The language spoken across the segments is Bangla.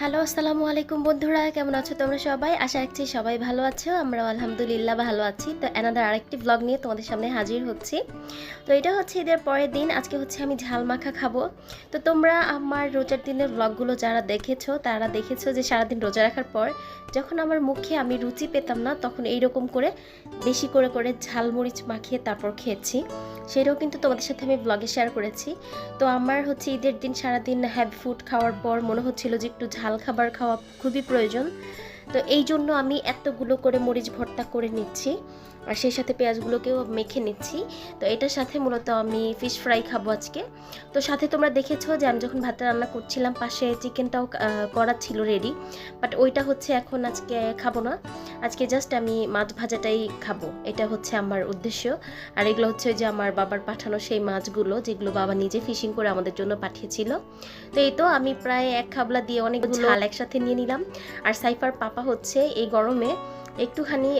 হ্যালো, আসসালামু আলাইকুম বন্ধুরা, কেমন আছো তোমরা সবাই? আশা রাখছি সবাই ভালো আছো আমরা আলহামদুলিল্লাহ ভালো আছি। তো এনাদার আরেকটি ব্লগ নিয়ে তোমাদের সামনে হাজির হচ্ছি। তো এটা হচ্ছে ঈদের পরের দিন, আজকে হচ্ছে আমি ঝাল মাখা খাব। তো তোমরা আমার রোজার দিনের ব্লগগুলো যারা দেখেছ, তারা দেখেছ যে সারাদিন রোজা রাখার পর যখন আমার মুখে আমি রুচি পেতাম না, তখন এইরকম করে বেশি করে করে ঝালমরিচ মাখিয়ে তারপর খেয়েছি। সেটাও কিন্তু তোমাদের সাথে আমি ব্লগে শেয়ার করেছি। তো আমার হচ্ছে ঈদের দিন সারাদিন হ্যাভি ফুড খাওয়ার পর মনে হচ্ছিল যে একটু ঝাল খাবার খাওয়া খুবই প্রয়োজন। তো এই জন্য আমি এতগুলো করে মরিচ ভর্তা করে নিচ্ছি। আর সেই সাথে পেঁয়াজগুলোকেও মেখে নিচ্ছি। তো এটার সাথে মূলত আমি ফিশ ফ্রাই খাব আজকে। তো সাথে তোমরা দেখেছ যে আমি যখন ভাতটা রান্না করছিলাম পাশে চিকেনটাও করা ছিল রেডি বাট ওইটা হচ্ছে এখন আজকে খাব না। আজকে জাস্ট আমি মাছ ভাজাটাই খাব। এটা হচ্ছে আমার উদ্দেশ্য। আর এগুলো হচ্ছে যে আমার বাবার পাঠানো সেই মাছগুলো যেগুলো বাবা নিজে ফিশিং করে আমাদের জন্য পাঠিয়েছিল। তো এই তো আমি প্রায় এক খাবলা দিয়ে অনেকগুলো ঝাল একসাথে নিয়ে নিলাম। আর সাইফার পাপা হচ্ছে এই গরমে একটুখানি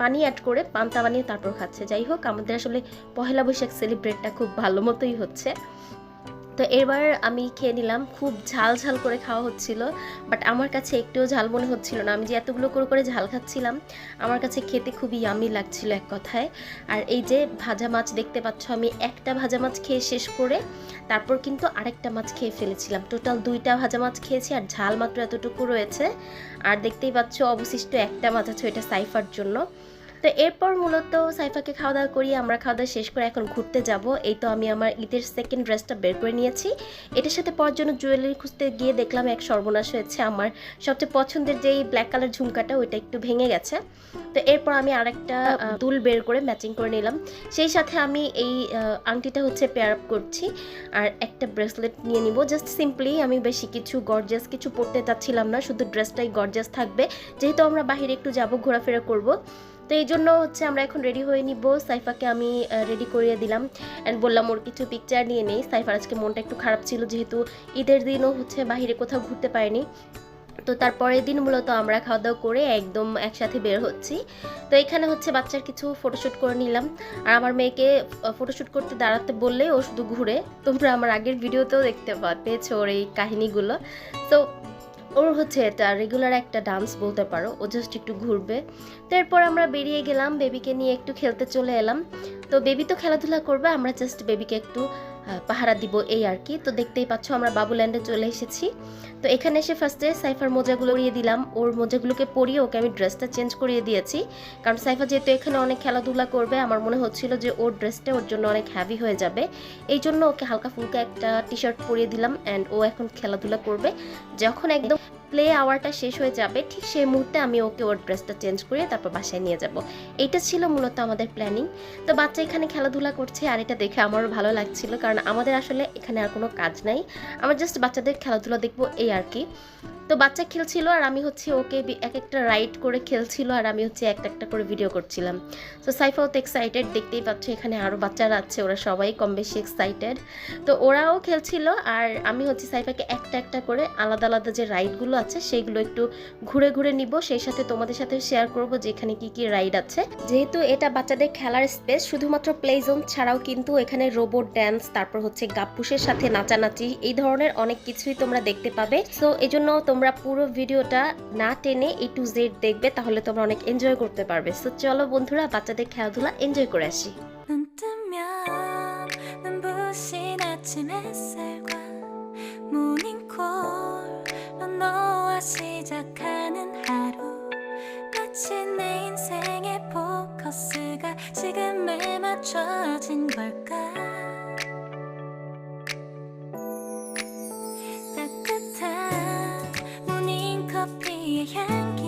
পানি অ্যাড করে পান্তা বানিয়ে তারপর খাচ্ছে। যাই হোক, আমাদের আসলে পহেলা বৈশাখ সেলিব্রেটটা খুব ভালো মতোই হচ্ছে। তো এবার আমি খেয়ে নিলাম। খুব ঝাল ঝাল করে খাওয়া হচ্ছিল বাট আমার কাছে একটুও ঝাল মনে হচ্ছিল না। আমি যে এতগুলো করে করে ঝাল খাচ্ছিলাম, আমার কাছে খেতে খুবই ইয়ামি লাগছিল এক কথায়। আর এই যে ভাজা মাছ দেখতে পাচ্ছ, আমি একটা ভাজা মাছ খেয়ে শেষ করে তারপর কিন্তু আরেকটা মাছ খেয়ে ফেলেছিলাম। টোটাল দুইটা ভাজা মাছ খেয়েছি আর ঝাল মাত্র এতটুকু রয়েছে। আর দেখতেই পাচ্ছ, অবশিষ্ট একটা মাছ আছে ওইটা সাইফার জন্য। তো এরপর মূলত সাইফাকে খাওয়া দাওয়া করি আমরা খাওয়া দাওয়া শেষ করে এখন ঘুরতে যাব। এই তো আমি আমার ঈদের সেকেন্ড ড্রেসটা বের করে নিয়েছি। এটার সাথে পর জন্য জুয়েলারি খুঁজতে গিয়ে দেখলাম এক সর্বনাশ হয়েছে আমার সবচেয়ে পছন্দের যেই ব্ল্যাক কালার ঝুমকাটা, ওইটা একটু ভেঙে গেছে। তো এরপর আমি আরেকটা দুল বের করে ম্যাচিং করে নিলাম। সেই সাথে আমি এই আংটিটা হচ্ছে পেয়ার আপ করছি আর একটা ব্রেসলেট নিয়ে নিব। জাস্ট সিম্পলি আমি বেশি কিছু গর্জাস কিছু পরতে চাচ্ছিলাম না, শুধু ড্রেসটাই গর্জাস থাকবে। যেহেতু আমরা বাইরে একটু যাব, ঘোরাফেরা করব। তো এই জন্য হচ্ছে আমরা এখন রেডি হয়ে নিব। সাইফাকে আমি রেডি করিয়ে দিলাম। অ্যান্ড বললাম ওর কিছু পিকচার নিয়ে নেই। সাইফার আজকে মনটা একটু খারাপ ছিল, যেহেতু ঈদের দিনও হচ্ছে বাইরে কোথাও ঘুরতে পারিনি। তো তারপরের দিন মূলত আমরা খাওয়া দাওয়া করে একদম একসাথে বের হচ্ছি। তো এখানে হচ্ছে বাচ্চার কিছু ফটোশ্যুট করে নিলাম। আর আমার মেয়েকে ফটোশ্যুট করতে দাঁড়াতে বললে ও শুধু ঘুরে। তোমরা আমার আগের ভিডিওতেও দেখতে পেয়েছ ওর এই কাহিনীগুলো। তো ওর হচ্ছে এটা রেগুলার একটা ডান্স বলতে পারো, ও জাস্ট একটু ঘুরবে। তারপর আমরা বেরিয়ে গেলাম বেবিকে নিয়ে একটু খেলতে চলে এলাম। তো বেবি তো খেলাধুলা করবে, আমরা জাস্ট বেবিকে একটু পাহারা দিব এই আর কি। তো দেখতেই পাচ্ছ আমরা বাবুল্যান্ডে চলে এসেছি। তো এখানে এসে ফার্স্টে সাইফার মোজাগুলো উড়িয়ে দিলাম। ওর মোজাগুলোকে পরিয়ে ওকে আমি ড্রেসটা চেঞ্জ করিয়ে দিয়েছি। কারণ সাইফা যেহেতু এখানে অনেক খেলাধুলা করবে, আমার মনে হচ্ছিল যে ওর ড্রেসটা ওর জন্য অনেক হ্যাভি হয়ে যাবে। এই জন্য ওকে হালকা ফুলকা একটা টি শার্ট পরিয়ে দিলাম অ্যান্ড ও এখন খেলাধুলা করবে। যখন একদম প্লে আওয়ারটা শেষ হয়ে যাবে, ঠিক সেই মুহূর্তে আমি ওকে ওর ড্রেসটা চেঞ্জ করে তারপর বাসায় নিয়ে যাব। এটা ছিল মূলত আমাদের প্ল্যানিং তো বাচ্চা এখানে খেলাধুলা করছে আর এটা দেখে আমারও ভালো লাগছিল, কারণ আমাদের আসলে এখানে আর কোনো কাজ নাই। আমার জাস্ট বাচ্চাদের খেলাধুলা দেখব এই আর কি। তো বাচ্চা খেলছিল আর আমি হচ্ছে ওকে এক একটা রাইড করে খেলছিল আর আমি হচ্ছে একটা একটা করে ভিডিও করছিলাম। তো সাইফাও তো এক্সাইটেড দেখতেই পাচ্ছ এখানে আরও বাচ্চারা আছে, ওরা সবাই কম বেশি এক্সাইটেড তো ওরাও খেলছিল আর আমি হচ্ছে সাইফাকে একটা একটা করে আলাদা আলাদা যে রাইডগুলো আছে সেইগুলো একটু ঘুরে ঘুরে নিব। সেই সাথে তোমাদের সাথে শেয়ার করব যে এখানে কি কি রাইড আছে। যেহেতু এটা বাচ্চাদের খেলার স্পেস শুধুমাত্র প্লে জোন ছাড়াও কিন্তু এখানে রোবট ড্যান্স তারপর হচ্ছে গাপ্পুসের সাথে নাচানাচি, এই ধরনের অনেক কিছুই তোমরা দেখতে পাবে। সো এই জন্য তোমরা পুরো ভিডিওটা না টেনে এ টু জেড দেখবে তাহলে তোমরা অনেক এনজয় করতে পারবে সো চলো বন্ধুরা বাচ্চাদের খেলাধুলা এনজয় করে আসি 눈 뜨면 눈부신 아침 햇살과 모닝콜로 너와 시작하는 하루 마치 내 인생의 포커스가 지금에 맞춰진 걸까 향기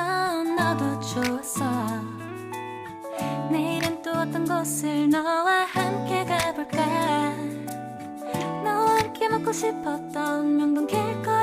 좋았어. 너도 좋았어 내일은 또 어떤 곳을 너와 함께 가볼까? 너와 함께 먹고 싶었던 명동 길거리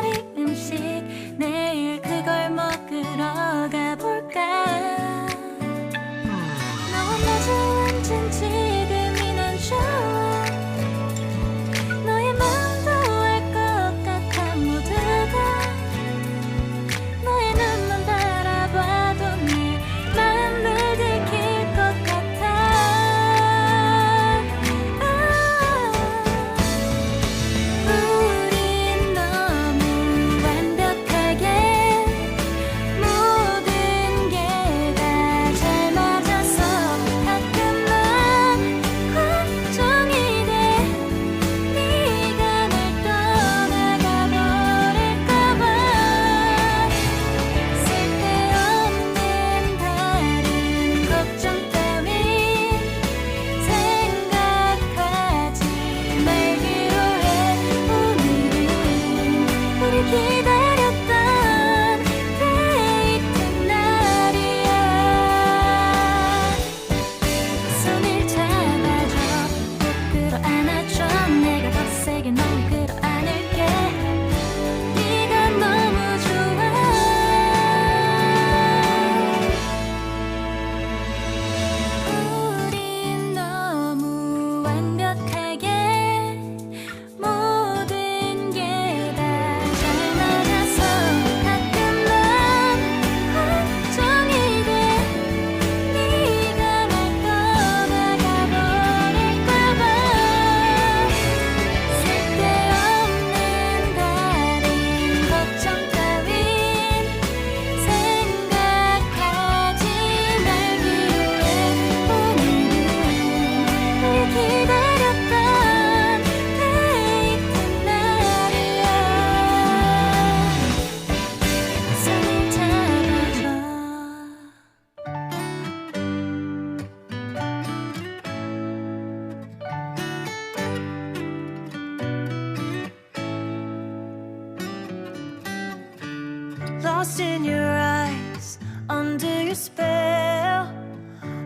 lost in your eyes, under your spell.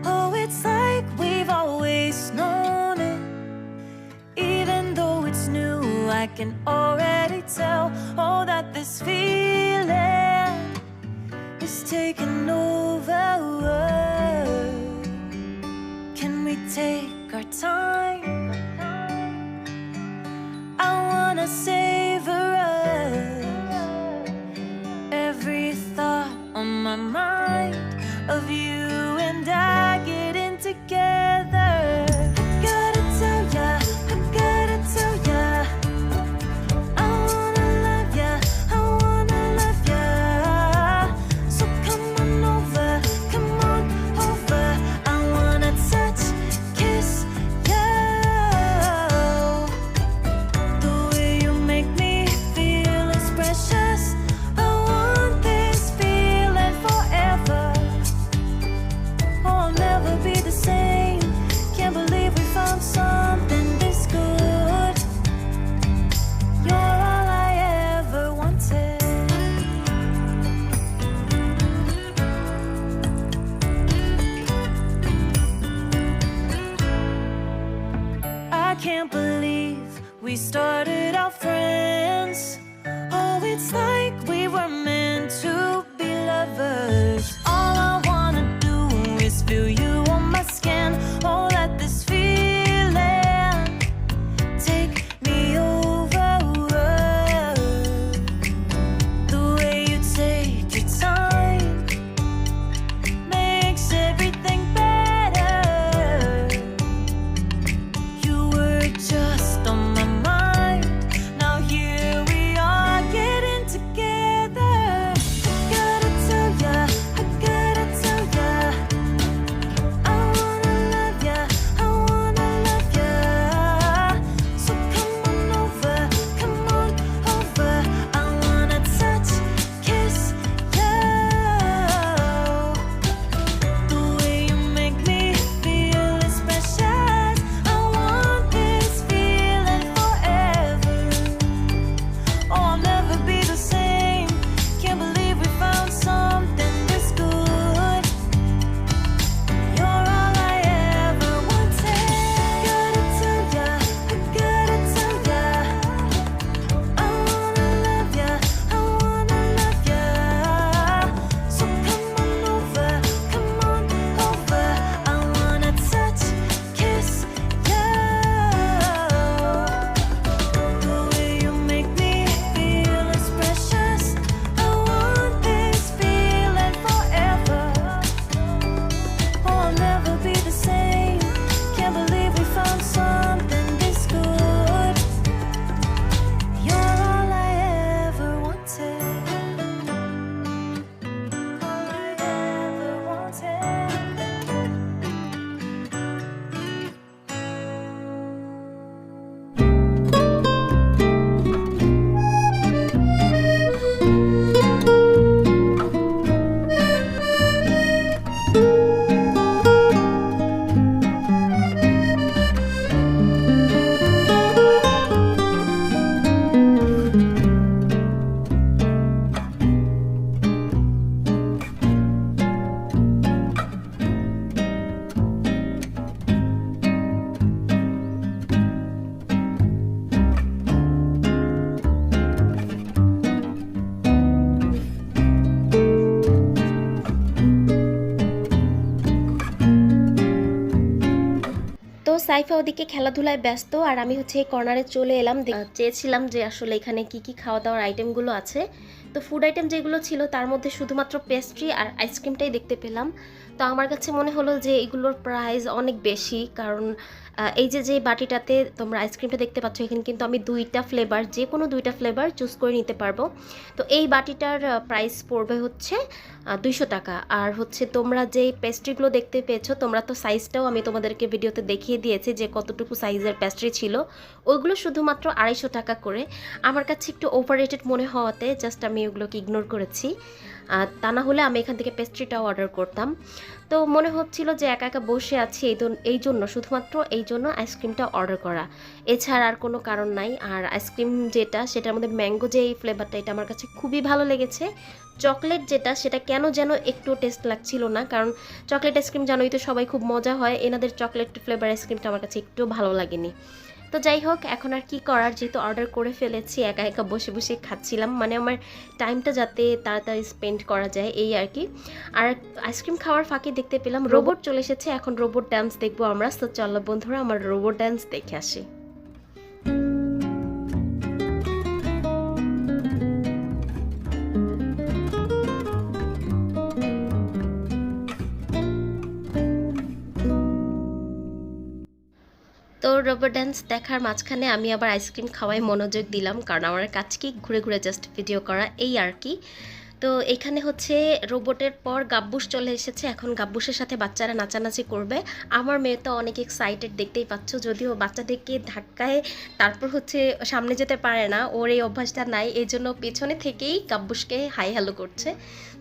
Oh, it's like we've always known it. Even though it's new, I can already tell. Oh, that this feeling is taking over. Can we take our time? I wanna say. We started out. Saifa ওদিকে খেলাধুলায় ব্যস্ত আর আমি হচ্ছে এই কর্নারে চলে এলাম। চেয়েছিলাম যে আসলে এখানে কি কি খাওয়া দাওয়ার আইটেমগুলো আছে। তো ফুড আইটেম যেগুলো ছিল তার মধ্যে শুধুমাত্র পেস্ট্রি আর আইসক্রিমটাই দেখতে পেলাম। তো আমার কাছে মনে হলো যে এগুলোর প্রাইস অনেক বেশি কারণ এই যে যে বাটিটাতে তোমরা আইসক্রিমটা দেখতে পাচ্ছ, এখানে কিন্তু আমি দুইটা ফ্লেভার যে কোনো দুইটা ফ্লেভার চুজ করে নিতে পারব। তো এই বাটিটার প্রাইস পড়বে হচ্ছে দুইশো টাকা। আর হচ্ছে তোমরা যে পেস্ট্রিগুলো দেখতে পেয়েছ, তোমরা তো সাইজটাও আমি তোমাদেরকে ভিডিওতে দেখিয়ে দিয়েছি যে কতটুকু সাইজের পেস্ট্রি ছিল। ওইগুলো শুধুমাত্র আড়াইশো টাকা করে। আমার কাছে একটু ওভাররেটেড মনে হওয়াতে জাস্ট আমি ওগুলোকে ইগনোর করেছি। তা না হলে আমি এখান থেকে পেস্ট্রিটাও অর্ডার করতাম। তো মনে হচ্ছিল যে একা একা বসে আছি এই এই জন্য, শুধুমাত্র এই জন্য আইসক্রিমটা অর্ডার করা। এছাড়া আর কোনো কারণ নাই। আর আইসক্রিম যেটা, সেটার মধ্যে ম্যাঙ্গো যে এই ফ্লেভারটা এটা আমার কাছে খুবই ভালো লেগেছে। চকলেট যেটা, সেটা কেন যেন একটু টেস্ট লাগছিল না। কারণ চকলেট আইসক্রিম জানোই তো সবাই খুব মজা হয়। এনাদের চকলেট ফ্লেভার আইসক্রিমটা আমার কাছে একটু ভালো লাগেনি। তো যাই হোক এখন আর কি করার? যেহেতু অর্ডার করে ফেলেছি একা একা বসে বসে খাচ্ছিলাম। মানে আমার টাইমটা যাতে তাড়াতাড়ি স্পেন্ড করা যায় এই আর কি। আর আইসক্রিম খাওয়ার ফাঁকে দেখতে পেলাম রোবট চলে এসেছে। এখন রোবট ড্যান্স দেখব আমরা। তো চলো বন্ধুরা আমার রোবট ড্যান্স দেখে আসি। তো রোবট ডান্স দেখার মাঝখানে আমি আবার আইসক্রিম খাওয়ায় মনোযোগ দিলাম, কারণ আমার কাজ কি ঘুরে ঘুরে জাস্ট ভিডিও করা এই আর কি। তো এখানে হচ্ছে রোবটের পর গাব্বুস চলে এসেছে, এখন গাব্বুসের সাথে বাচ্চারা নাচানাচি করবে। আমার মেয়ে তো অনেক এক্সাইটেড দেখতেই পাচ্ছ, যদিও বাচ্চাদেরকে ধাক্কায় তারপর হচ্ছে সামনে যেতে পারে না, ওর এই অভ্যাসটা নাই এই জন্য পেছনে থেকেই গাব্বুসকে হাই হ্যালো করছে।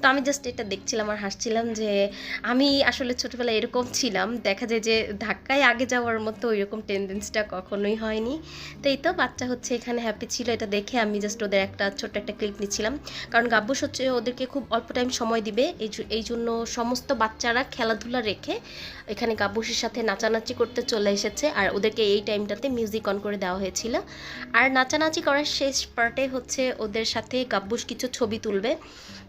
তো আমি জাস্ট এটা দেখছিলাম আর হাসছিলাম যে আমি আসলে ছোটবেলায় এরকম ছিলাম। দেখা যায় যে ধাক্কায় আগে যাওয়ার মতো ওইরকম টেন্ডেন্সিটা কখনোই হয়নি। তো এই তো বাচ্চা হচ্ছে এখানে হ্যাপি ছিল, এটা দেখে আমি জাস্ট ওদের একটা ছোট্ট একটা ক্লিপ নিচ্ছিলাম। কারণ গাব্বুস হচ্ছে ওদেরকে খুব অল্প টাইম সময় দিবে। এই জন্য- সমস্ত বাচ্চারা খেলাধুলা রেখে এখানে গাব্বুসের সাথে নাচানাচি করতে চলে এসেছে। আর ওদেরকে এই টাইমটাতে মিউজিক অন করে দেওয়া হয়েছিল। আর নাচানাচি করার শেষ পার্টে হচ্ছে ওদের সাথে গাব্বুস কিছু ছবি তুলবে।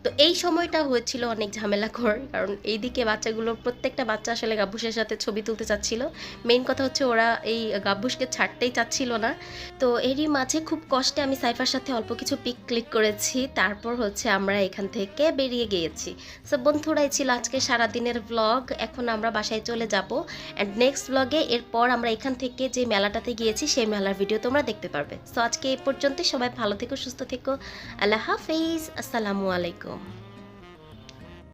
তো এই সময়টা হয়েছিল অনেক ঝামেলাকর, কারণ এইদিকে বাচ্চাগুলোর প্রত্যেকটা বাচ্চা আসলে গাব্বুসের সাথে ছবি তুলতে চাচ্ছিল। মেইন কথা হচ্ছে ওরা এই গাব্বুসকে ছাড়তেই চাচ্ছিল না। তো এরই মাঝে খুব কষ্টে আমি সাইফার সাথে অল্প কিছু পিক ক্লিক করেছি। তারপর হচ্ছে আমরা এখান থেকে বেরিয়ে গিয়েছি। সো বন্ধুরাই ছিল আজকে সারাদিনের ব্লগ এখন আমরা বাসায় চলে যাব। অ্যান্ড নেক্সট ব্লগে এরপর আমরা এখান থেকে যে মেলাটাতে গিয়েছি, সেই মেলার ভিডিও তোমরা দেখতে পারবে। সো আজকে এই পর্যন্ত সবাই ভালো থেকো, সুস্থ থেকো। আল্লাহ হাফিজ। আসসালামু আলাইকুম। go.